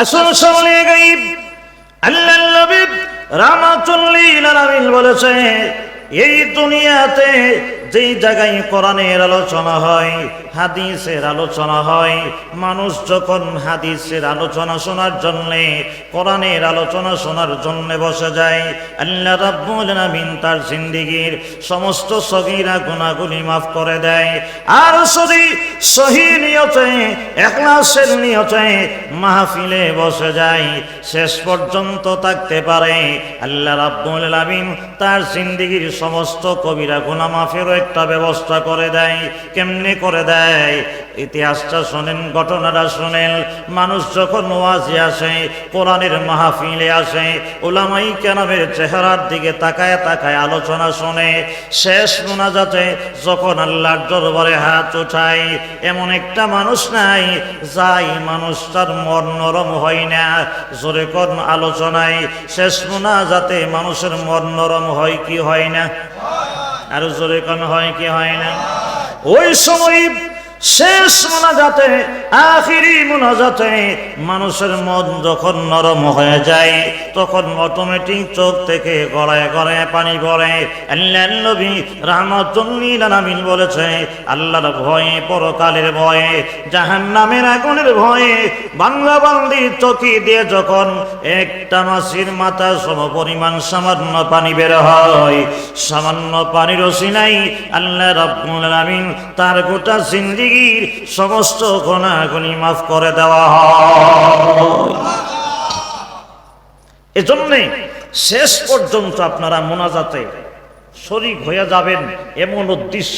আসল সামনে গাইব। বলেছে এই দুনিয়াতে যেই জায়গায় কোরআনের আলোচনা হয়, হাদিসের আলোচনা হয়, মানুষ যখন হাদিসের আলোচনা শোনার জন্যে, কোরআনের আলোচনা শোনার জন্য বসে যায়, আল্লাহ রাব্বুল আলামিন তার জিন্দিগির সমস্ত সগীরা গুনাহগুলি মাফ করে দেয়। আর যদি সহি নিয়তে একলাসের নিয়তে মাহফিলে বসে যায়, শেষ পর্যন্ত থাকতে পারে, আল্লাহ রাব্বুল আলামিন তার জিন্দিগির সমস্ত কবিরা গুনাহ মাফেরও একটা ব্যবস্থা করে দেয়। কেমনি করে দেয়? ইতিহাসটা শোনেন, ঘটনাটা শোনেন। মানুষ যখন ওয়াজে আসে, কোরআনের মাহফিলে আসে, ওলামাই কেনামের চেহারার দিকে তাকায় তাকায় আলোচনা শোনে। শেষ মোনাজাতে যখন আল্লাহর দরবারে হাত উঠায়, এমন একটা মানুষ নাই, যাই মানুষটার মন নরম হয় না। জোরে কোন আলোচনায়, শেষ মোনাজাতে মানুষের মন নরম হয় কি হয় না? আরও জোরে কোন হয় কি হয় না? ওই সময় শেষ মোনাজাতে, আখিরি মোনাজাতে মানুষের মন যখন নরম হয়ে যায়, তখন অটোমেটিক চোখ থেকে গড়ায় গড়ায় পানি পড়ে। আল্লাহ নবী রাহমাতুল্লিল আলামিন বলেছে, আল্লাহর ভয়ে পরকালের ভয়ে, জাহান্নামের আগুনের ভয়ে বাংলা বান্দি চকি দিয়ে যখন একটা মাসির মাথা সম পরিমাণ সামান্য পানি বের হয়, সামান্য পানির নাই, আল্লাহ রাব্বুল তার গোটা জিন্দিগির সমস্ত গুনাহগুলি মাফ করে দেওয়া এজন্যে শেষ পর্যন্ত আপনারা মোনাজাতে শরিক হয়ে যাবেন। এমন উদ্দেশ্য,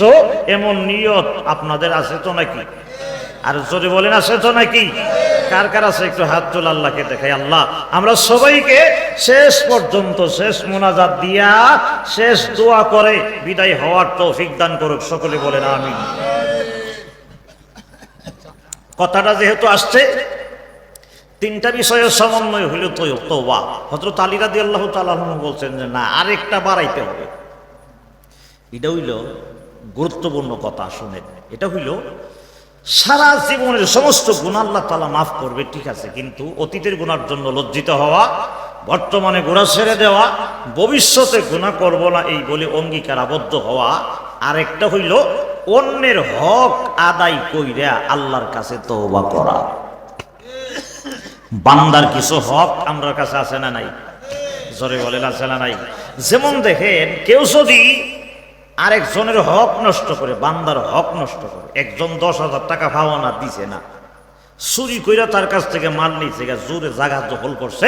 এমন নিয়ত আপনাদের আছে তো নাকি? আর যদি বলেন, আছে তো নাকি? কার কার আছে? একটু হাত তোল আল্লাহকে দেখাই। আল্লাহ, আমরা সবাইকে শেষ পর্যন্ত শেষ মোনাজাত দিয়া শেষ দোয়া করে বিদায় হওয়ার তৌফিক দান করুক। সকলে বলেন আমি কথাটা যেহেতু আসছে, তিনটা বিষয়ের সমন্বয় হইল তোবা হজরত আলী রাদি আল্লাহ তালাহ বলছেন যে, না, আরেকটা বাড়াইতে হবে। এটা হইল গুরুত্বপূর্ণ কথা, শুনেন। এটা হইল, সারা জীবনের সমস্ত গুণ আল্লাহ তালা মাফ করবে, ঠিক আছে, কিন্তু অতীতের গুণার জন্য লজ্জিত হওয়া, বর্তমানে গোড়া ছেড়ে দেওয়া, ভবিষ্যতে গুণা করব না এই বলে অঙ্গীকার আবদ্ধ হওয়া, আরেকটা হইল অন্যের হক আদায় কইরা আল্লাহর কাছে তওবা করা। বান্দার কিছু হক আমার কাছে আছে না নাই? জোরে বলেন, আছে না নাই? যেমন দেখেন, কেউ যদি আরেকজনের হক নষ্ট করে, বান্দার হক নষ্ট করে, একজন দশ হাজার টাকা ভাওনা দিছে না, চুরি কইরা তার কাছ থেকে মাল নিছে জোরে জায়গা দখল করছে,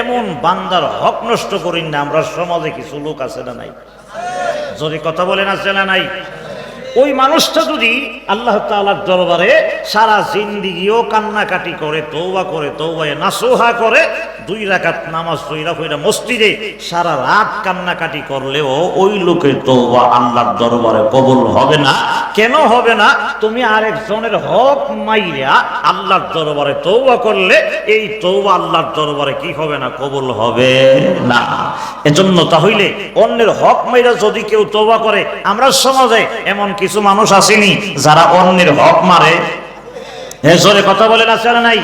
এমন বান্দার হক নষ্ট করি না, আমরা সমাজে কিছু লোক আছে না নাই? যদি কথা বলেন, আছে না নাই? ওই মানুষটা যদি আল্লাহ তাআলার দরবারে সারা জিন্দিগিও কান্নাকাটি করে তৌবা করে তৌবায় নাসোহা করে, দুই রাকাত নামাজ তৈরা কইরা মসজিদে সারা রাত কান্নাকাটি করলেও ওই লোকের তৌবা আল্লাহর দরবারে কবল হবে না। কেন হবে না? তুমি আরেকজনের হক মাইরা আল্লাহর দরবারে তৌবা করলে এই তৌবা আল্লাহর দরবারে কি হবে না? কবল হবে না। এজন্য তাহলে অন্যের হক মাইরা যদি কেউ তৌবা করে, আমরা সমাজে এমন কিছু মানুষ আসেনি, যারা অন্যের হক মারে। হ্যাঁ জোরে কথা আছে না নাই?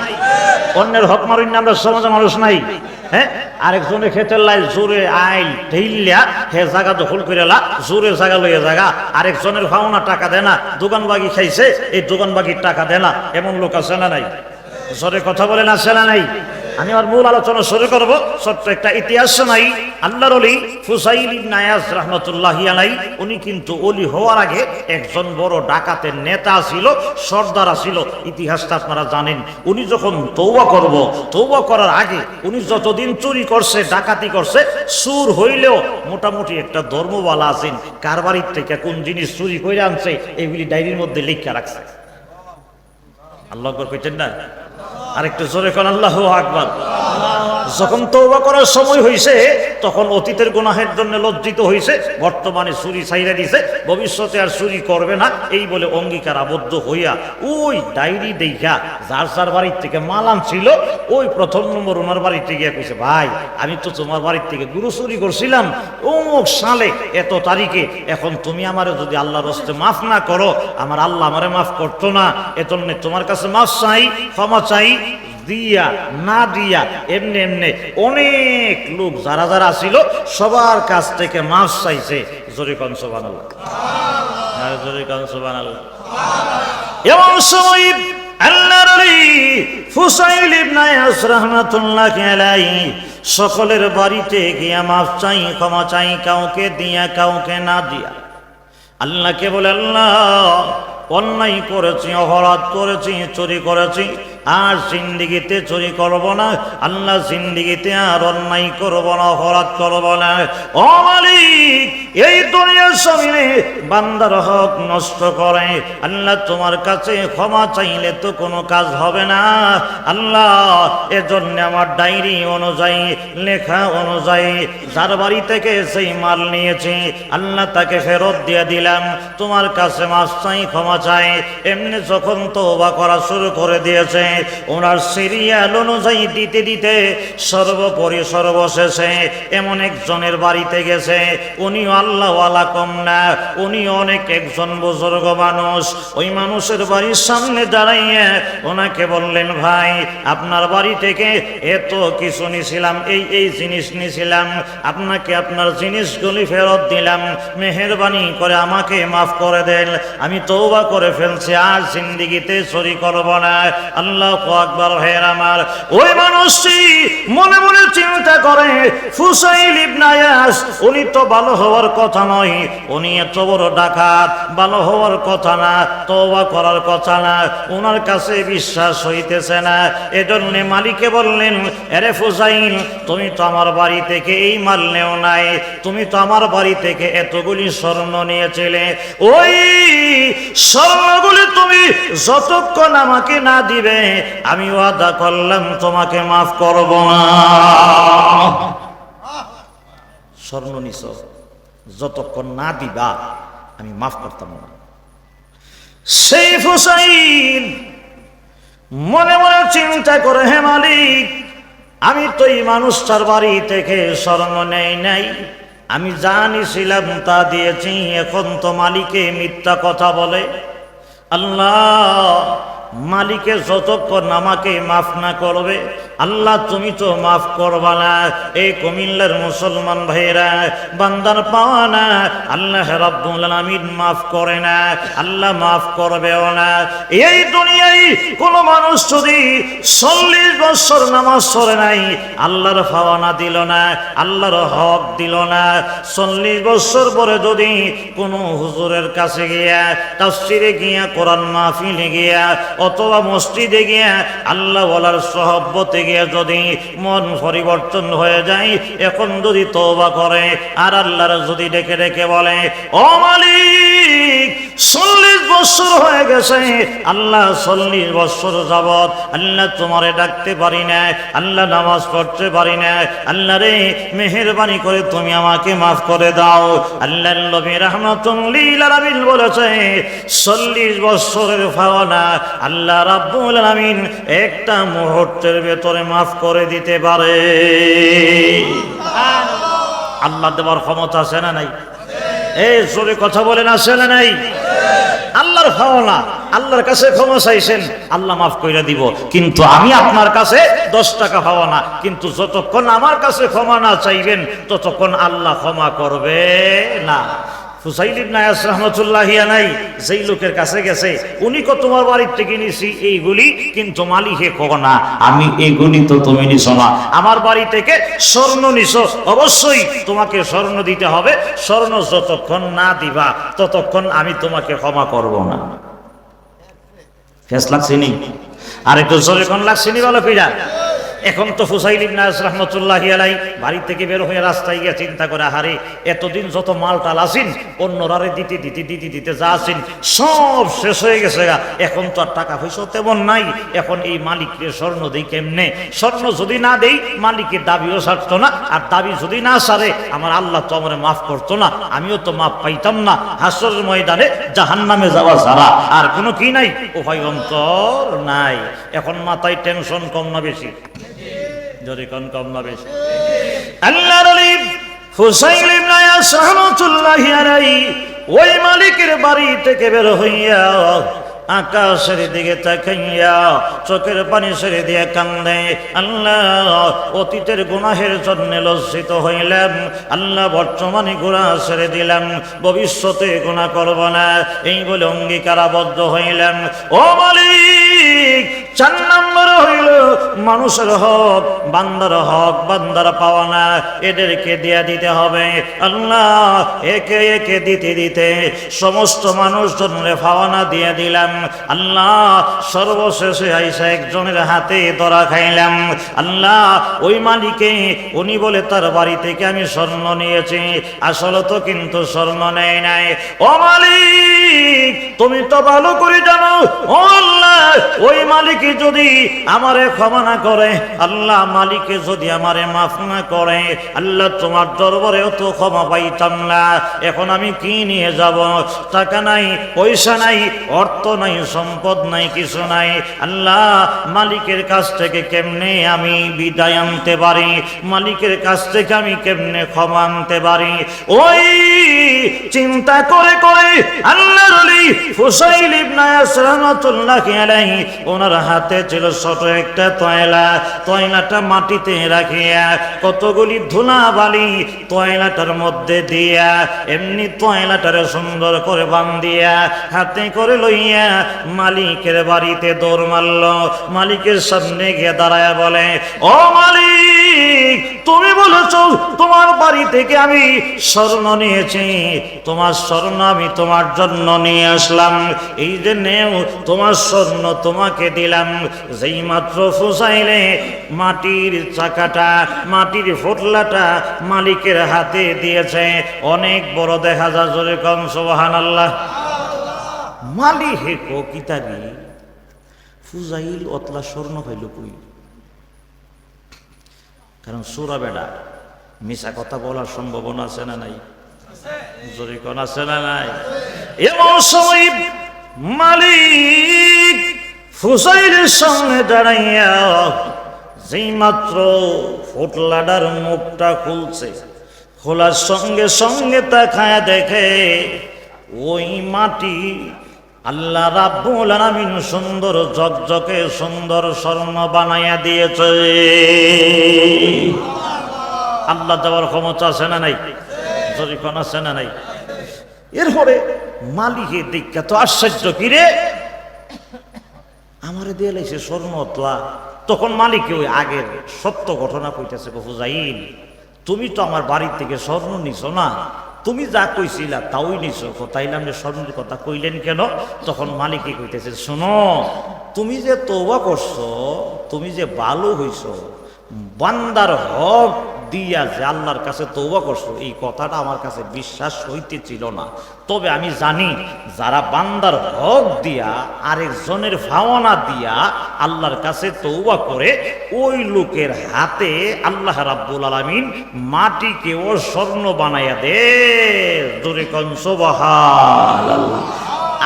অন্যের হক মারুন না, আমরা সমাজে মানুষ নাই। হ্যাঁ আরেকজনের খেতে লাই জোরে আইল ঢেইলিয়া হে জায়গা দখল করে লা, জোরে জায়গা লইয়া জায়গা আরেকজনের ভাওনা টাকা দেয় না, দোকান বাগি খাইছে, এই দোকান বাগির টাকা দেয় না। এমন লোক আছে না নাই? জোরে কথা বলেন, আছে না নাই? আমি আমার মূল আলোচনা শুরু করব। ছোট্ট একটা ইতিহাস শোনাই। আল্লাহর অলি ফুসাইল ইবনে আয়াজ রাহমাতুল্লাহি আলাই উনি কিন্তু অলি হওয়ার আগে একজন বড় ডাকাতের নেতা ছিল, সর্দার ছিল। ইতিহাসটা আপনারা জানেন, উনি যখন তৌবা করব তৌবা করার আগে উনি যতদিন চুরি করছে, ডাকাতি করছে, সুর হইলেও মোটামুটি একটা ধর্মবালা আছেন। কার বাড়ির থেকে কোন জিনিস চুরি করে আনছে, এগুলি ডায়েরির মধ্যে লিখা রাখছে। আল্লাহ কইতেন না? আরেকটু জোরে কর আল্লাহ আকবর। যখন তৌবা করার সময় হয়েছে তখন অতীতের গুনাহের জন্য লজ্জিত হয়েছে বর্তমানে চুরি ছাইরা দিছে, ভবিষ্যতে আর চুরি করবে না, এই বলে অঙ্গীকার আবদ্ধ হইয়া ওই ডায়েরি দেখা যার যার বাড়ির থেকে মালাম ছিল ওই প্রথম নম্বর ওনার বাড়িতে গিয়ে কইছে, ভাই, আমি তো তোমার বাড়ির থেকে গুরু চুরি করছিলাম, অমুক সালে এত তারিখে, এখন তুমি আমারে যদি আল্লাহর হস্তে মাফ না করো, আমার আল্লাহ আমারে মাফ করতো না, এজন্য তোমার কাছে মাফ চাই, ক্ষমা চাই দিয়া, না দিয়া, এমনি এমনি অনেক লোক যারা যারা ছিল, সবার কাছ থেকে মাফ চাইছে জরিকন সোবান জরিকন সোবান এমন সময় সকলের বাড়িতে গিয়া মাফ চাই, ক্ষমা চাই, কাউকে দিয়া, কাউকে না দিয়া। আল্লাহকে বলে, আল্লাহ, অন্যায় করেছি, অপরাধ করেছি, চুরি করেছি আর জিন্দিগিতে চুরি করব না, আল্লাহ জিন্দিগিতে আর অন্যায় করব না, অপরাধ করব না। ও মালিক, এই দুনিয়ার জমিনে বান্দার হক নষ্ট করে, আল্লাহ তোমার কাছে ক্ষমা চাইলে তো কোনো কাজ হবে না। আল্লাহ, এজন্য আমার ডায়েরি অনুযায়ী, লেখা অনুযায়ী, যার বাড়ি থেকে সেই মাল নিয়েছি, আল্লাহ তাকে ফেরত দিয়ে দিলাম। তোমার কাছে মাছ চাই, ক্ষমা চাই। এমনি যখন তওবা করা শুরু করে দিয়েছে ওনার সিরিয়াল অনুযায়ী দিতে দিতে সর্বোপরি সর্বশেষে এমন একজনের বাড়িতে গেছে। উনিও আল্লাহওয়ালা কম না উনি অনেক একজন বুজুর্গ মানুষ। ওই মানুষের বাড়ির সামনে দাঁড়াইয়ে ওনাকে বললেন, ভাই, আপনার বাড়ি থেকে এত কিছু নিছিলাম, এই এই জিনিস নিছিলাম, আপনাকে আপনার জিনিসগুলি ফেরত দিলাম। মেহরবানি করে আমাকে মাফ করে দেন, আমি তৌবা করে ফেলছি আর জিন্দিগিতে চুরি করব না। আল্লাহ আকবর হের আমার। ওই মানুষটি মনে মনে চিন্তা করে ফুসাইল ইবনায়াস উনি তো ভালো হওয়ার কথা নয়, উনি এত বড় ডাকাত, ভালো হওয়ার কথা না করার কথা না ওনার কাছে বিশ্বাস হইতেছে না। এজন্য মালিকে বললেন এরে ফুসাইল তুমি তো আমার বাড়ি থেকে এই মাল নেও নাই, তুমি তো আমার বাড়ি থেকে এতগুলি স্বর্ণ নিয়েছিলে। ওই স্বর্ণগুলি তুমি যতক্ষণ আমাকে না দিবে, আমি ওয়াদা করলাম তোমাকে মাফ করব না। স্বর্ণ নিছ যতক্ষণ না দিবা, আমি মাফ করতাম না। সেই হুসাইন মনে মনে চিন্তা করে, হে মালিক, আমি তো এই মানুষটার বাড়ি থেকে স্বর্ণ নেই নাই। আমি জানিছিলাম তা দিয়েছি, এখন তো মালিকে মিথ্যা কথা বলে। আল্লাহ মালিকে যতক্ষণ আমাকে মাফ না করবে আল্লাহ, তুমি তো মাফ করবা না। এই কুমিল্লার মুসলমান ভাইরা বান্দার পাওয়া না। আল্লাহ রাব্বুল আলামিন মাফ করে না। আল্লাহ মাফ করবেও না। এই দুনিয়ায় কোন মানুষ যদি চল্লিশ বছর নামাজ পড়ে নাই, আল্লাহর ফাওয়ানা দিল না, আল্লাহর হক দিল না। চল্লিশ বছর পরে যদি কোনো হুজুরের কাছে গিয়া, তাফসিরে গিয়া, কোরআন মাহফিলে গিয়া, অথবা মসজিদে গিয়া আল্লাহ বলার সহব্বতে গিয়ে যদি মন পরিবর্তন হয়ে যায়, এখন যদি তওবা করে, আর আল্লাহর যদি ডেকে ডেকে বলে, ও মালিক, চল্লিশ বছর হয়ে গেছে, আল্লাহ চল্লিশ বছর যাবৎ আল্লাহ তোমারে ডাকতে পারি না, আল্লাহ নামাজ পড়তে পারি না, আল্লাহ রে মেহরবানি করে তুমি আমাকে মাফ করে দাও। আল্লাহ নবী রহমতুল্লিল আলামিন বলেছে, চল্লিশ বছরের ফাওয়ানা আল্লাহ রাব্বুল আলামিন একটা মুহূর্তের ভেতরে মাফ করে দিতে পারে। আল্লাহ দেওয়ার ক্ষমতা আছে না নাই? এই জোরে কথা বলেন, আছে না নাই? আল্লাহর ভাবনা আল্লাহর কাছে ক্ষমা চাইছেন, আল্লাহ মাফ করে দিব। কিন্তু আমি আপনার কাছে দশ টাকা পাওয়া কিন্তু যতক্ষণ আমার কাছে ক্ষমা না চাইবেন, ততক্ষণ আল্লাহ ক্ষমা করবে না। হুসাইল ইবনে আয়াস রাহমাতুল্লাহি আলাই যেই লোকের কাছে গেছে, উনি কো তোমার বাড়ির থেকে নিছি এইগুলি কিন্তু মালিকে কো না, আমি এইগুলি তো তুমি নিছো না। আমার বাড়ি থেকে স্বর্ণ নিছো, অবশ্যই তোমাকে স্বর্ণ দিতে হবে, স্বর্ণ যতক্ষণ না দিবা, ততক্ষণ আমি তোমাকে ক্ষমা করব না। ফেস লাগছিনি আর একটু জোরে কোন লাগছিনি বলো কিরা এখন তো ফুসাইল ইবনাস রহমতুল্লাহ আলাই বাড়ি থেকে বের হয়ে রাস্তায় গিয়ে চিন্তা করে হারে এতদিন যত মাল টাল আসিন, অন্যরারে দিতে দিতে দিতে দিতে যা আসিন, সব শেষ হয়ে গেছে গা। এখন তো আর টাকা পয়সা তেমন নাই। এখন এই মালিককে স্বর্ণ দেই কেমনে? স্বর্ণ যদি না দেই, মালিকের দাবিও সারতো না। আর দাবি যদি না সারে, আমার আল্লাহ তো আমার মাফ করতো না। আমিও তো মাফ পাইতাম না। হাসর ময়দানে জাহান নামে যাওয়া ছাড়া আর কোনো কি নাই? উভয় অন্তর নাই। এখন মাথায় টেনশন কম না বেশি। যদি কম কম না বেশি। আল্লাহর আলী হুসাইন ইবনে ওই মালিকের বাড়ি থেকে বের হইয়া আকাশের দিকে তাকাইয়া চোখের পানি ছেড়ে দিয়ে কান্দে। আল্লাহ অতীতের গুনাহের জন্য লজ্জিত হইলাম আল্লাহ বর্তমানে গুণা ছেড়ে দিলাম ভবিষ্যতে গুণা করব না। এই বলে অঙ্গীকার আবদ্ধ হইলাম ও মালিক! চার নম্বর হইল, মানুষের হক, বান্দার হক, বান্দার পাওয়া না। এদেরকে দিয়া দিতে হবে। আল্লাহ, একে একে দিতে দিতে সমস্ত মানুষজনের পাওয়ানা দিয়ে দিলাম। আল্লাহ, সর্বশেষে আইসা একজনের হাতে ধরা খাইলাম। আল্লাহ, ওই মালিকে, উনি বলে, তার বাড়ি থেকে আমি স্বর্ণ নিয়েছি। আসলে তো কিন্তু স্বর্ণ নেয় নাই। ও মালিক, তুমি তো ভালো করে জানো। ও আল্লাহ ওই মালিকই যদি আমারে ক্ষমা না করে, আল্লাহ মালিকে যদি আমারে মাফ না করে, আল্লাহ তোমার দরবারেও তো ক্ষমা পাইতাম না। এখন আমি কি নিয়ে যাব? টাকা নাই, পয়সা নাই, অর্থ নাই, সম্পদ নাই, কিছু নাই। আল্লাহ মালিকের কাছ থেকে কেমনে আমি বিদায় আনতে পারি? মালিকের কাছ থেকে আমি কেমনে ক্ষমা আনতে পারি? ওই চিন্তা করে করে আল্লাহ রলি ফুসাইল ইবনে আসরানাতুল্লাহি আলাইহি ওনার হাতে ছিল ছোট একটা তয়লা। তয়লাটা মাটিতে রাখিয়া কতগুলি ধুলা বালি তয়লাটার মধ্যে দিয়া, এমনি তয়লাটারে সুন্দর করে বান্ধিয়া হাতে করে লইয়া মালিকের বাড়িতে দৌড় মারল। মালিকের সামনে গিয়ে দাঁড়ায় বলে, ও মালিক তুমি বলেছ তোমার বাড়ি থেকে আমি স্বর্ণ নিয়েছি। তোমার স্বর্ণ আমি তোমার জন্য নিয়ে আসলাম। এই যে তোমার স্বর্ণ তোমাকে দিলাম। যেই মাত্র ফুসাইলে মাটির চাকাটা, মাটির ফোটলাটা মালিকের হাতে দিয়েছে। অনেক বড় দেখা যায় জোরে কম সোহান আল্লাহ মালি হে কিতাবি ফুজাইল অতলা স্বর্ণ কই? কারণ সুরা বেডা। মিশা কথা বলার সম্ভাবনা আছে না নাই? জোরে কোন আছে না নাই? এমন সময় মালিক ফুসাইলের সামনে দাঁড়াইয়া যেই মাত্র ফুটলাডার মুখটা খুলছে, খোলার সঙ্গে সঙ্গে তাকায় দেখে ওই মাটি আল্লাহ রাব্বুল আলামিন সুন্দর জকজকে সুন্দর স্বর্ণ বানাইয়া দিয়েছে। আল্লাহ দেওয়ার ক্ষমতা আছে না নাই? জরিকন আছে না নাই? এরপরে মালিকের দীক্ষা তো আশ্চর্য কিরে আমারে দিয়ে লাইছে স্বর্ণতলা তখন মালিক ওই আগের সত্য ঘটনা কইতেছে হুজাইল তুমি তো আমার বাড়ির থেকে স্বর্ণ নিছ না? তুমি যা কইছিলা তাওই নিছো। তাইলাম যে স্বর্ণের কথা কইলেন কেন? তখন মালিকে কইতেছে, শোনো, তুমি যে তৌবা করছ, তুমি যে ভালো হইছো, বান্দার হক দিয়া যে আল্লাহর কাছে তৌবা করছ, এই কথাটা আমার কাছে বিশ্বাস হইতে ছিল না। তবে আমি জানি, যারা বান্দার হক দিয়া, আরেকজনের ভাওনা দিয়া আল্লাহর কাছে তৌবা করে, ওই লোকের হাতে আল্লাহ রাব্বুল আলামিন মাটিকেও স্বর্ণ বানাইয়া দে।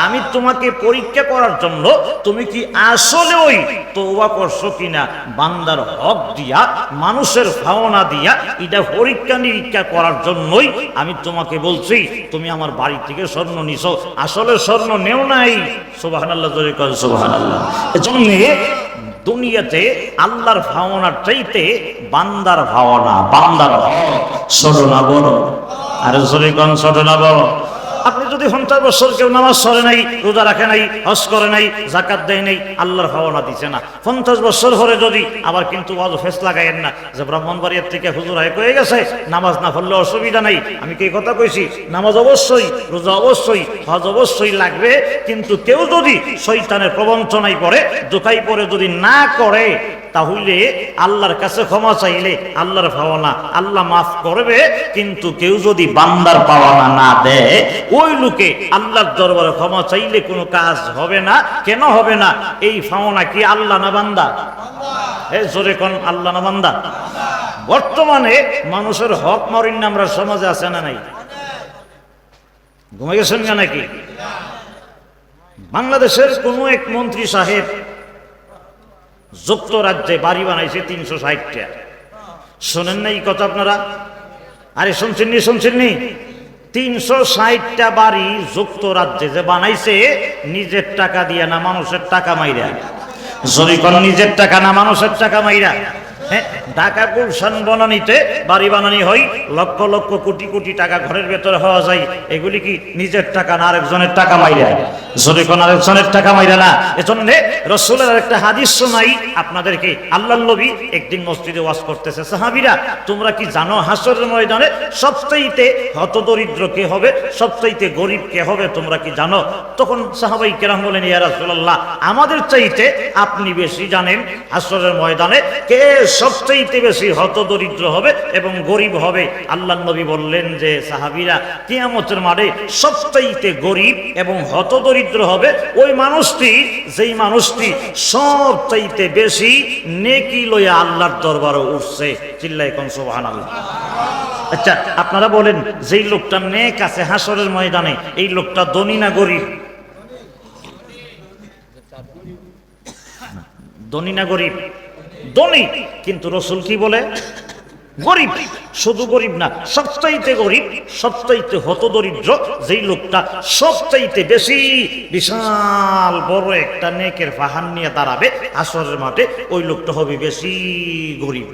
আমি তোমাকে পরীক্ষা করার জন্য তুমি কি আসলে ওই তৌবা করছ কিনা? বান্দার হক দিয়া, মানুষের ভাওনা দিয়া, এটা পরীক্ষা নিরীক্ষা করার জন্যই আমি তোমাকে বলছি, তুমি আমার বাড়ি থেকে স্বর্ণ নিছো। আসলে স্বর্ণ নেও নাই। সোবাহান আল্লাহ সোবাহান আল্লাহ এজন্য দুনিয়াতে আল্লাহর ভাওনার চাইতে বান্দার ভাওনা, বান্দার হক। ছোট না বড়। আর ছোট না বড়। আপনি যদি পঞ্চাশ বছর কেউ নামাজ সরে নাই, রোজা রাখে নাই, হজ করে নাই জাকাত দেয় নাই, আল্লাহর ভাবনা দিছে না। পঞ্চাশ বছর পরে যদি, আবার কিন্তু ওয়াজ ফেস লাগাইয়েন না। যে ব্রাহ্মণবাড়িয়ার থেকে হুজুর আয় হয়ে গেছে, নামাজ না পড়লে অসুবিধা নাই। আমি কি কথা কইছি? নামাজ অবশ্যই, রোজা অবশ্যই, হজ অবশ্যই লাগবে, কিন্তু কেউ যদি শৈতানের প্রবঞ্চনায় পড়ে দোকাই পরে যদি না করে তাহলে আল্লাহর কাছে ক্ষমা চাইলে আল্লাহর ভাবনা আল্লাহ মাফ করবে, কিন্তু কেউ যদি বান্দার পাওয়ানা না দেয়, ওই লোকে আল্লাহর দরবারে ক্ষমা চাইলে কোনো কাজ হবে না। কেন হবে না? এই ভাবনা কি আল্লাহ না বান্দা? এ জোরে কোন আল্লাহ না বান্দা? বর্তমানে মানুষের হক মরিন আমরা সমাজে আছে না নাই? ঘুমে গেছেন নাকি? বাংলাদেশের কোনো এক মন্ত্রী সাহেব যুক্তরাজ্যে বাড়ি বানাইছে তিনশো ষাটটা। শোনেন না এই কথা আপনারা? আরে শুনছেন নি শুনছেন নি? তিনশো ষাটটা বাড়ি যুক্তরাজ্যে যে বানাইছে, নিজের টাকা দিয়ে না মানুষের টাকা মাইরা। যদি কোন নিজের টাকা না মানুষের টাকা মাইরা হ্যাঁ ঢাকা গুলশান বনানিতে বাড়ি বানানি হয় লক্ষ লক্ষ কোটি কোটি টাকা ঘরের ভেতরে হওয়া যায়। এগুলি কি নিজের টাকা না আরেকজনের টাকা মাইরা? যদি কোন আরেকজনের টাকা মাইরা না, এজন্য রসুলের একটা হাদিস শোনাই, আপনাদেরকে আল্লাহ নবী একদিন মসজিদে ওয়াজ করতেছে, সাহাবিরা, তোমরা কি জানো হাসরের ময়দানে সবচাইতে হতদরিদ্র কে হবে, সবচাইতে গরিব কে হবে, তোমরা কি জানো? তখন সাহাবাই কেরাম বলেন, ইয়া রাসূলুল্লাহ, আমাদের চাইতে আপনি বেশি জানেন হাসরের ময়দানে কে সবচাইতে বেশি হতদরিদ্র হবে এবং গরিব হবে। আল্লাহ নবী বললেন যে, সাহাবিরা, কিয়ামতের মাঠে সবচাইতে গরিব এবং হতদরিদ্র হবে ওই মানুষটি, যেই মানুষটি সবচাইতে বেশি নেকি লইয়া আল্লাহর দরবারে উঠছে। চিল্লাই কোন, সুবহানাল্লাহ। আচ্ছা আপনারা বলেন, যেই লোকটা নেক আছে হাসরের ময়দানে, এই লোকটা ধনী না গরিব? ধনী না গরিব? ধনী। কিন্তু রসুল কি বলে? গরিব। শুধু গরিব না, সবচাইতে গরিব, সবচাইতে হত দরিদ্র যেই লোকটা, সবচাইতে বেশি বিশাল বড় একটা নেকের ফাহান নিয়ে দাঁড়াবে আসরের মাঠে, ওই লোকটা হবে বেশি গরিব।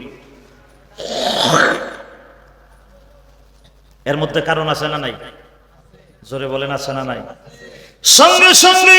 এর মধ্যে কারণ আছে না নাই? জোরে বলেন, আছে না নাই? সঙ্গে সঙ্গে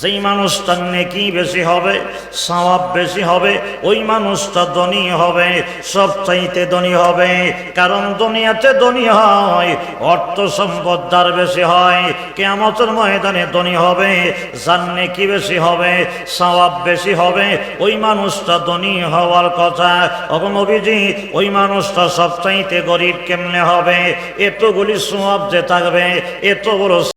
যেই মানুষটার নেকি বেশি হবে সওয়াব বেশি হবে, ওই মানুষটা ধনী হবে সব চাইতে ধনী হবে। কারণ দুনিয়াতে ধনী হয়, অর্থ সম্পদ যার বেশি হয়, কেয়ামতের ময়দানে ধনী হবে, যার নেকি বেশি হবে সওয়াব বেশি হবে, ওই মানুষটা ধনী হওয়ার কথা। অগমবিজি ওই মানুষটা সব চাইতে গরিব কেমনে হবে? এতগুলি সওয়াব যে থাকবে, এত বড়